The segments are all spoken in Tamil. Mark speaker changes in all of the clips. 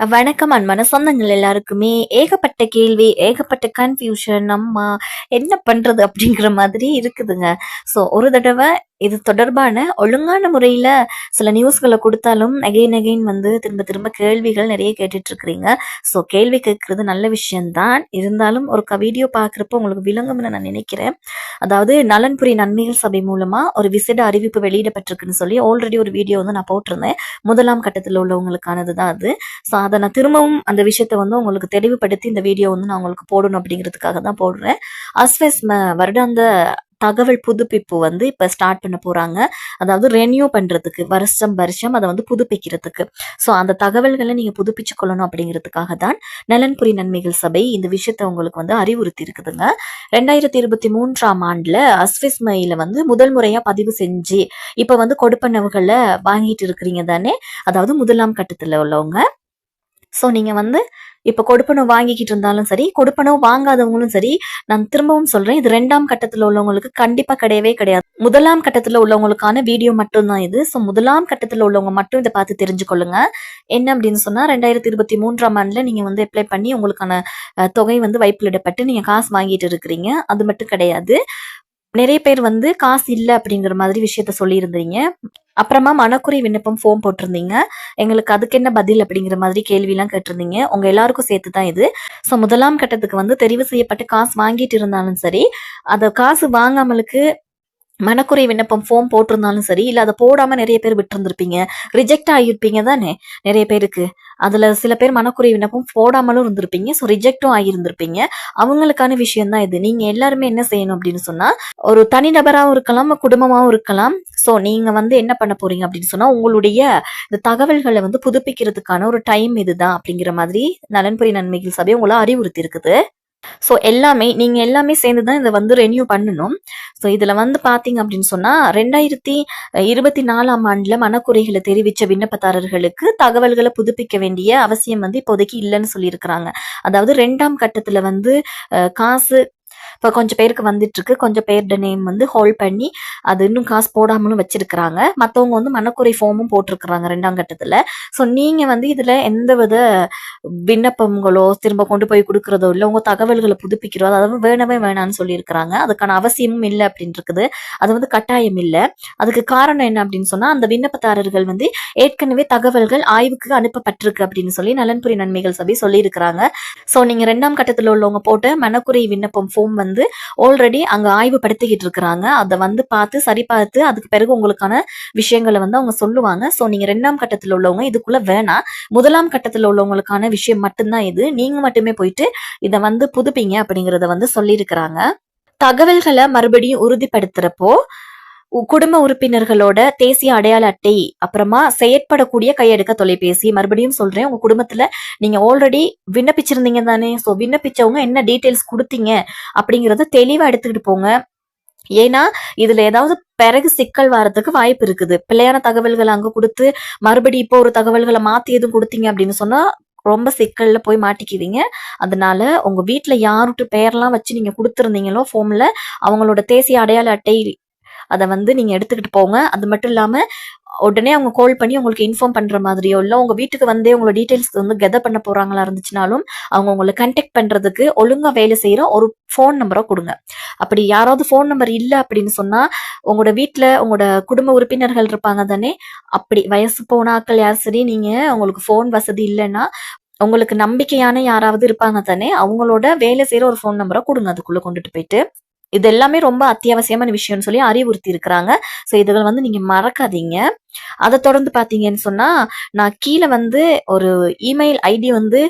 Speaker 1: வணக்கம் அன்பான சொந்தங்கள் எல்லாருக்குமே. ஏகப்பட்ட கேள்வி ஏகப்பட்ட கன்ஃபியூஷன் நம்ம என்ன பண்றது அப்படிங்கிற மாதிரி இருக்குதுங்க. ஸோ ஒரு தடவை இது தொடர்பான ஒழுங்கான முறையில் சில நியூஸ்களை கொடுத்தாலும் அகைன் அகைன் வந்து திரும்ப திரும்ப கேள்விகள் நிறைய கேட்டுட்ருக்குறீங்க ஸோ கேள்வி கேட்குறது நல்ல விஷயம்தான். இருந்தாலும் ஒரு க வீடியோ பார்க்குறப்போ உங்களுக்கு விளங்கும்னு நான் நினைக்கிறேன். அதாவது நலன்புரி நன்மைகள் சபை மூலமாக ஒரு விசேட அறிவிப்பு வெளியிடப்பட்டிருக்குன்னு சொல்லி ஆல்ரெடி ஒரு வீடியோ வந்து நான் போட்டிருந்தேன். முதலாம் கட்டத்தில் உள்ளவங்களுக்கானது தான் அது. ஸோ அதை நான் திரும்பவும் அந்த விஷயத்தை வந்து உங்களுக்கு தெளிவுபடுத்தி இந்த வீடியோ வந்து நான் உங்களுக்கு போடணும் அப்படிங்கிறதுக்காக தான் போடுறேன். அஸ்வெஸ் வருடாந்த தகவல் புதுப்பிப்பு வந்து இப்போ ஸ்டார்ட் பண்ண போகிறாங்க அதாவது ரெனியூ பண்ணுறதுக்கு வருஷம் வருஷம் அதை வந்து புதுப்பிக்கிறதுக்கு. ஸோ அந்த தகவல்களை நீங்கள் புதுப்பிச்சு கொள்ளணும் அப்படிங்கிறதுக்காக தான் நலன்புரி நன்மைகள் சபை இந்த விஷயத்த உங்களுக்கு வந்து அறிவுறுத்தி இருக்குதுங்க. ரெண்டாயிரத்தி இருபத்தி மூன்றாம் ஆண்டில் அஸ்விஸ்மையில் வந்து முதல் முறையாக பதிவு செஞ்சு இப்போ வந்து கொடுப்பனவுகளை வாங்கிட்டு இருக்கிறீங்க தானே? அதாவது முதலாம் கட்டத்தில் உள்ளவங்க. ஸோ நீங்கள் வந்து இப்போ கொடுப்பனவு வாங்கிக்கிட்டு இருந்தாலும் சரி கொடுப்பனவு வாங்காதவங்களும் சரி நான் திரும்பவும் சொல்கிறேன் இது ரெண்டாம் கட்டத்தில் உள்ளவங்களுக்கு கண்டிப்பாக கிடையவே கிடையாது. முதலாம் கட்டத்தில் உள்ளவங்களுக்கான வீடியோ மட்டும்தான் இது. ஸோ முதலாம் கட்டத்தில் உள்ளவங்க மட்டும் இதை பார்த்து தெரிஞ்சுக்கொள்ளுங்க. என்ன அப்படின்னு சொன்னால் ரெண்டாயிரத்தி இருபத்தி மூன்றாம் ஆண்டில் நீங்கள் வந்து அப்ளை பண்ணி உங்களுக்கான தொகை வந்து வைப்பிலிடப்பட்டு நீங்கள் காசு வாங்கிட்டு இருக்கிறீங்க. அது மட்டும் கிடையாது. நிறைய பேர் வந்து காசு இல்லை அப்படிங்கிற மாதிரி விஷயத்த சொல்லியிருந்தீங்க. அப்புறமா மனக்குறை விண்ணப்பம் ஃபோம் போட்டிருந்தீங்க. எங்களுக்கு அதுக்கு என்ன பதில் அப்படிங்கிற மாதிரி கேள்விலாம் கேட்டிருந்தீங்க. உங்கள் எல்லாருக்கும் சேர்த்து தான் இது. ஸோ முதலாம் கட்டத்துக்கு வந்து தெரிவு செய்யப்பட்டு காசு வாங்கிட்டு இருந்தாலும் சரி அதை காசு வாங்காமலுக்கு மனக்குறை விண்ணப்பம் ஃபோம் போட்டிருந்தாலும் சரி இல்லை அதை போடாம நிறைய பேர் விட்டுருந்துருப்பீங்க. ரிஜெக்ட் ஆகியிருப்பீங்க தானே? நிறைய பேருக்கு. அதுல சில பேர் மனக்குறை விண்ணப்பம் போடாமலும் இருந்திருப்பீங்க. ஸோ ரிஜெக்டும் ஆகியிருந்திருப்பீங்க. அவங்களுக்கான விஷயம் தான் இது. நீங்க எல்லாருமே என்ன செய்யணும் அப்படின்னு சொன்னால் ஒரு தனிநபராகவும் இருக்கலாம் குடும்பமாகவும் இருக்கலாம். ஸோ நீங்க வந்து என்ன பண்ண போறீங்க அப்படின்னு சொன்னால் உங்களுடைய இந்த தகவல்களை வந்து புதுப்பிக்கிறதுக்கான ஒரு டைம் இதுதான் அப்படிங்கிற மாதிரி நலன்புரி நன்மைகள் சபை உங்களை அறிவுறுத்தி இருக்குது ஸோ எல்லாமே நீங்க எல்லாமே சேர்ந்து தான் இதை வந்து ரெனியூ பண்ணணும். ஸோ இதுல வந்து பாத்தீங்க அப்படின்னு சொன்னா ரெண்டாயிரத்தி இருபத்தி நாலாம் ஆண்டுல மனக்குறைகளை தெரிவிச்ச விண்ணப்பதாரர்களுக்கு தகவல்களை புதுப்பிக்க வேண்டிய அவசியம் வந்து இப்போதைக்கு இல்லைன்னு சொல்லியிருக்கிறாங்க. அதாவது ரெண்டாம் கட்டத்துல வந்து காசு இப்போ கொஞ்சம் பேருக்கு வந்துட்டுருக்கு. கொஞ்சம் பேரோட நேம் வந்து ஹோல்ட் பண்ணி அது இன்னும் காசு போடாமலும் வச்சிருக்கிறாங்க. மற்றவங்க வந்து மனக்குறை ஃபார்மும் போட்டிருக்கிறாங்க ரெண்டாம் கட்டத்தில். ஸோ நீங்கள் வந்து இதில் எந்த வித விண்ணப்பங்களோ திரும்ப கொண்டு போய் கொடுக்குறதோ இல்லை உங்க தகவல்களை புதுப்பிக்கிறதோ அதாவது வேணவே வேணான்னு சொல்லியிருக்கிறாங்க. அதுக்கான அவசியமும் இல்லை அப்படின்னு இருக்குது அது வந்து கட்டாயம் இல்லை. அதுக்கு காரணம் என்ன அப்படின்னு சொன்னால் அந்த விண்ணப்பதாரர்கள் வந்து ஏற்கனவே தகவல்கள் ஆய்வுக்கு அனுப்பப்பட்டிருக்கு அப்படின்னு சொல்லி நலன்புரி நன்மைகள் சபை சொல்லியிருக்கிறாங்க. ஸோ நீங்க ரெண்டாம் கட்டத்தில் உள்ளவங்க போட்ட மனக்குறை விண்ணப்பம் ஃபோம் வந்து ஆல்ரெடி அங்க ஆய்வு படுத்திக்கிட்டு இருக்கிறாங்க அதை வந்து பார்த்து சரி பார்த்து அதுக்கு பிறகு உங்களுக்கான விஷயங்களை வந்து அவங்க சொல்லுவாங்க. ஸோ நீங்க ரெண்டாம் கட்டத்தில் உள்ளவங்க இதுக்குள்ள வேணாம். முதலாம் கட்டத்தில் உள்ளவங்களுக்கான விஷயம் மட்டும்தான் இது. நீங்க மட்டுமே போயிட்டு இதை வந்து புதுப்பிங்க அப்படிங்கறத வந்து சொல்லியிருக்கிறாங்க. தகவல்களை மறுபடியும் உறுதிப்படுத்துறப்போ குடும்ப உறுப்பினர்களோட தேசிய அடையாள அட்டை அப்புறமா செயற்படக்கூடிய கையெடுக்க தொலைபேசி மறுபடியும் சொல்றேன் உங்க குடும்பத்துல நீங்க ஆல்ரெடி விண்ணப்பிச்சிருந்தீங்க தானே ஸோ விண்ணப்பிச்சவங்க என்ன டீட்டெயில்ஸ் கொடுத்தீங்க? அப்படிங்கறத தெளிவா எடுத்துக்கிட்டு போங்க. ஏன்னா இதுல ஏதாவது பிறகு சிக்கல் வரதுக்கு வாய்ப்பு இருக்குது. பிள்ளையான தகவல்களை அங்க கொடுத்து மறுபடி இப்போ ஒரு தகவல்களை மாத்தி எதுவும் கொடுத்தீங்க அப்படின்னு சொன்னா ரொம்ப சிக்கல்ல போய் மாட்டிக்குவீங்க. அதனால உங்க வீட்டுல யாருட்டு பெயர்லாம் வச்சு நீங்க கொடுத்துருந்தீங்களோ ஃபோம்ல அவங்களோட தேசிய அடையாள அட்டை அதை வந்து நீங்கள் எடுத்துக்கிட்டு போங்க. அது மட்டும் இல்லாமல் உடனே அவங்க கால் பண்ணி உங்களுக்கு இன்ஃபார்ம் பண்ணுற மாதிரியோ இல்லை உங்கள் வீட்டுக்கு வந்தே உங்களோட டீட்டெயில்ஸ் வந்து கெதர் பண்ண போகிறாங்களா இருந்துச்சுனாலும் அவங்க உங்களை கண்டெக்ட் பண்ணுறதுக்கு ஒழுங்காக வேலை செய்கிற ஒரு ஃபோன் நம்பரை கொடுங்க. அப்படி யாராவது ஃபோன் நம்பர் இல்லை அப்படின்னு சொன்னால் உங்களோட வீட்டில் உங்களோட குடும்ப உறுப்பினர்கள் இருப்பாங்க தானே அப்படி வயசு போனாக்கள் ஆட்கள் யார் சரி நீங்கள் உங்களுக்கு ஃபோன் வசதி இல்லைன்னா உங்களுக்கு நம்பிக்கையான யாராவது இருப்பாங்க தானே அவங்களோட வேலை செய்கிற ஒரு ஃபோன் நம்பரை கொடுங்க அதுக்குள்ளே கொண்டுட்டு போயிட்டு. இது எல்லாமே ரொம்ப அத்தியாவசியமான விஷயம்னு சொல்லி அறிவுறுத்தி இருக்கிறாங்க ஸோ இதுகள் வந்து நீங்க மறக்காதீங்க. அதை தொடர்ந்து பார்த்தீங்கன்னு சொன்னா நான் கீழே வந்து ஒரு இமெயில் ஐடி வந்து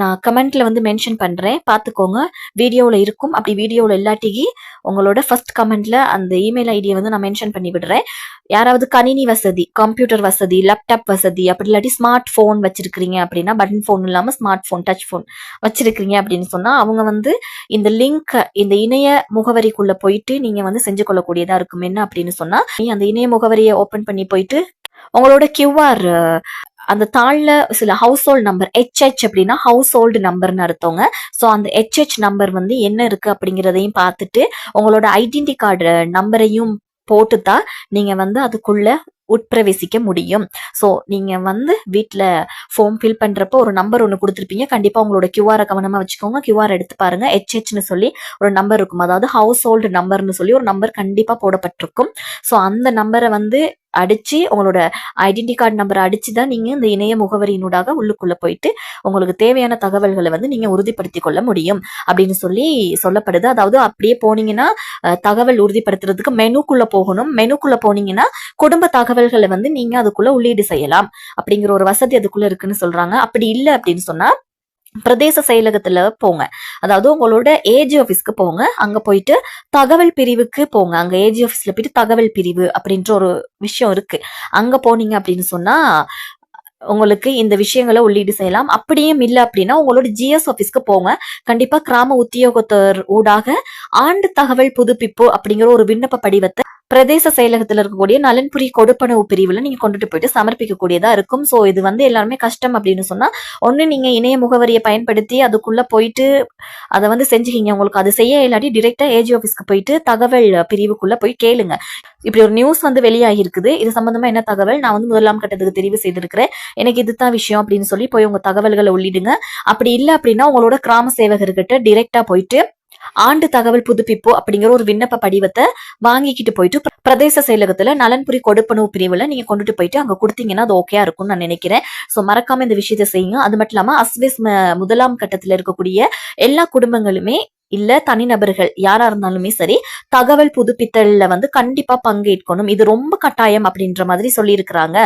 Speaker 1: நான் கமெண்ட்ல வந்து மென்ஷன் பண்றேன். பார்த்துக்கோங்க வீடியோவில் இருக்கும். அப்படி வீடியோவில் இல்லாட்டிக்கு உங்களோட ஃபர்ஸ்ட் கமெண்ட்ல அந்த இமெயில் ஐடியை வந்து நான் மென்ஷன் பண்ணி விடுறேன். யாராவது கணினி வசதி கம்ப்யூட்டர் வசதி லேப்டாப் வசதி அப்படி இல்லாட்டி ஸ்மார்ட் ஃபோன் வச்சிருக்கிறீங்க அப்படின்னா பட்டன் ஃபோன் இல்லாமல் ஸ்மார்ட் ஃபோன் டச் ஃபோன் வச்சிருக்கிறீங்க அப்படின்னு சொன்னா அவங்க வந்து இந்த லிங்க் இந்த இணைய முகவரிக்குள்ளே போயிட்டு நீங்கள் வந்து செஞ்சு கொள்ளக்கூடியதாக இருக்கும். என்ன அப்படின்னு சொன்னால் நீ அந்த இணைய முகவரியை ஓப்பன் பண்ணி போயிட்டு உங்களோட கியூஆர் அந்த தாளில் சில ஹவுஸ் ஹோல்ட் நம்பர் ஹெச்ஹெச் அப்படின்னா ஹவுஸ் ஹோல்டு நம்பர்னு அர்த்தவங்க ஸோ அந்த ஹெச்ஹெச் நம்பர் வந்து என்ன இருக்குது அப்படிங்கிறதையும் பார்த்துட்டு உங்களோட ஐடென்டி கார்டு நம்பரையும் போட்டு தான் நீங்கள் வந்து அதுக்குள்ளே உட்பிரவேசிக்க முடியும். ஸோ நீங்கள் வந்து வீட்டில் ஃபார்ம் ஃபில் பண்ணுறப்போ ஒரு நம்பர் ஒன்று கொடுத்துருப்பீங்க. கண்டிப்பாக உங்களோட கியூஆரை கவனமாக வச்சுக்கோங்க. கியூஆர் எடுத்து பாருங்கள் ஹெச்ஹெச்னு சொல்லி ஒரு நம்பர் இருக்கும். அதாவது ஹவுஸ் ஹோல்டு நம்பர்னு சொல்லி ஒரு நம்பர் கண்டிப்பாக போடப்பட்டிருக்கும். ஸோ அந்த நம்பரை வந்து அடிச்சு உங்களோட ஐடென்டி கார்டு நம்பரை அடிச்சு தான் நீங்கள் இந்த இணைய முகவரியினூடாக உள்ளுக்குள்ளே போயிட்டு உங்களுக்கு தேவையான தகவல்களை வந்து நீங்கள் உறுதிப்படுத்தி கொள்ள முடியும் அப்படின்னு சொல்லி சொல்லப்படுது. அதாவது அப்படியே போனீங்கன்னா தகவல் உறுதிப்படுத்துறதுக்கு மெனுக்குள்ளே போகணும். மெனுக்குள்ளே போனீங்கன்னா குடும்ப தகவல்களை வந்து நீங்கள் அதுக்குள்ளே உள்ளீடு செய்யலாம். அப்படிங்கிற ஒரு வசதி அதுக்குள்ளே இருக்குன்னு சொல்கிறாங்க அப்படி இல்லை அப்படின்னு சொன்னால் பிரதேச செயலகத்துல போங்க. அதாவது உங்களோட ஏஜி ஆஃபீஸ்க்கு போங்க. அங்க போயிட்டு தகவல் பிரிவுக்கு போங்க. அங்க ஏஜி ஆஃபீஸ்ல போயிட்டு தகவல் பிரிவு அப்படின்ற ஒரு விஷயம் இருக்கு. அங்க போனீங்க அப்படின்னு சொன்னா உங்களுக்கு இந்த விஷயங்களை உள்ளீடு செய்யலாம். அப்படியும் இல்லை அப்படின்னா உங்களோட ஜிஎஸ் ஆஃபீஸ்க்கு போங்க. கண்டிப்பா கிராம உத்தியோகத்தர் ஊடாக ஆண்டு தகவல் புதுப்பிப்பு அப்படிங்கிற ஒரு விண்ணப்ப படிவத்தை பிரதேச செயலகத்தில் இருக்கக்கூடிய நலன்புரி கொடுப்பனவு பிரிவில் நீங்கள் கொண்டுட்டு போயிட்டு சமர்ப்பிக்கக்கூடியதாக இருக்கும். ஸோ இது வந்து எல்லாருமே கஷ்டம் அப்படின்னு சொன்னால் ஒன்று நீங்கள் இணைய முகவரியை பயன்படுத்தி அதுக்குள்ளே போயிட்டு அதை வந்து செஞ்சுக்கிங்க. உங்களுக்கு அது செய்ய இல்லாட்டி டிரெக்டாக ஏஜி ஆஃபீஸ்க்கு போயிட்டு தகவல் பிரிவுக்குள்ளே போய் கேளுங்க. இப்படி ஒரு நியூஸ் வந்து வெளியாகி இருக்குது. இது சம்மந்தமாக என்ன தகவல்? நான் வந்து முதலாம் கட்டத்துக்கு தெரிவு செய்திருக்கிறேன். எனக்கு இதுதான் விஷயம் அப்படின்னு சொல்லி போய் உங்கள் தகவல்களை உள்ளிடுங்க. அப்படி இல்லை அப்படின்னா உங்களோட கிராம சேவகர்கிட்ட டிரெக்டாக போயிட்டு ஆண்டு தகவல் புதுப்பிப்பு அப்படிங்கிற ஒரு விண்ணப்ப படிவத்தை வாங்கிக்கிட்டு போயிட்டு பிரதேச செயலகத்துல நலன்புரி கொடுப்பனவு பிரிவுல நீங்க கொண்டுட்டு போயிட்டு அங்க கொடுத்தீங்கன்னா அது ஓகேயா இருக்கும்னு நான் நினைக்கிறேன். சோ மறக்காம இந்த விஷயத்தை செய்யுங்க. அது மட்டும் இல்லாம அஸ்விஸ் முதலாம் கட்டத்துல இருக்கக்கூடிய எல்லா குடும்பங்களுமே இல்ல தனிநபர்கள் யாரா இருந்தாலுமே சரி தகவல் புதுப்பித்தல்ல வந்து கண்டிப்பா பங்கேற்கணும். இது ரொம்ப கட்டாயம் அப்படின்ற மாதிரி சொல்லியிருக்கிறாங்க.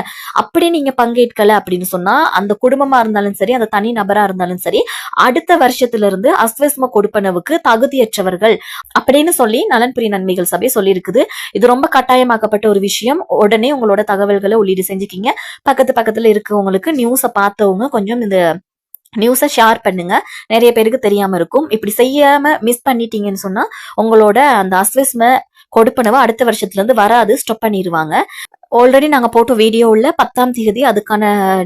Speaker 1: அப்படி நீங்க பங்கேற்கல அப்படின்னு சொன்னா அந்த குடும்பமா இருந்தாலும் சரி அந்த தனி நபரா இருந்தாலும் சரி அடுத்த வருஷத்துல இருந்து அஸ்வஸ்ம கொடுப்பனவுக்கு தகுதியற்றவர்கள் அப்படின்னு சொல்லி நலன்புரி நன்மைகள் சபை சொல்லியிருக்குது. இது ரொம்ப கட்டாயமாக்கப்பட்ட ஒரு விஷயம். உடனே உங்களோட தகவல்களை உள்ளீடு செஞ்சுக்கிங்க. பக்கத்து பக்கத்துல இருக்கவங்களுக்கு நியூஸை பார்த்தவங்க கொஞ்சம் இந்த நியூஸை ஷேர் பண்ணுங்க. நிறைய பேருக்கு தெரியாம இருக்கும். இப்படி செய்யாம மிஸ் பண்ணிட்டீங்கன்னு சொன்னா உங்களோட அந்த அஸ்விஸ்ம கொடுப்பனவை அடுத்த வருஷத்துல இருந்து வராது. ஸ்டாப் பண்ணிடுவாங்க ஆல்ரெடி நாங்க போட்ட வீடியோவில் பத்தாம் தேதி அதுக்கான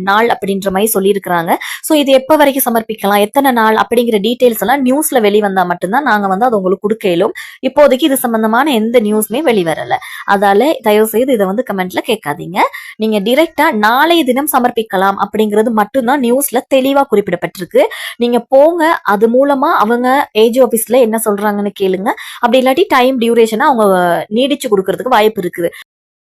Speaker 1: நாள் அப்படின்ற மாதிரி சொல்லியிருக்கிறாங்க. ஸோ இது எப்போ வரைக்கும் சமர்ப்பிக்கலாம்? எத்தனை நாள்? அப்படிங்கிற டீட்டெயில்ஸ் எல்லாம் நியூஸ்ல வெளிவந்தா மட்டும்தான் நாங்க வந்து அதை உங்களுக்கு கொடுக்க இயலும். இப்போதைக்கு இது சம்பந்தமான எந்த நியூஸுமே வெளிவரல. அதால தயவு செய்து இதை வந்து கமெண்ட்ல கேட்காதீங்க. நீங்க டிரெக்டா நாளைய தினம் சமர்ப்பிக்கலாம் அப்படிங்கிறது மட்டும்தான் நியூஸ்ல தெளிவா குறிப்பிடப்பட்டிருக்கு. நீங்க போங்க அது மூலமா அவங்க ஏஜ் ஆபீஸ்ல என்ன சொல்றாங்கன்னு கேளுங்க. அப்படி இல்லாட்டி டைம் டியூரேஷனை அவங்க நீடிச்சு கொடுக்கறதுக்கு வாய்ப்பு இருக்குது.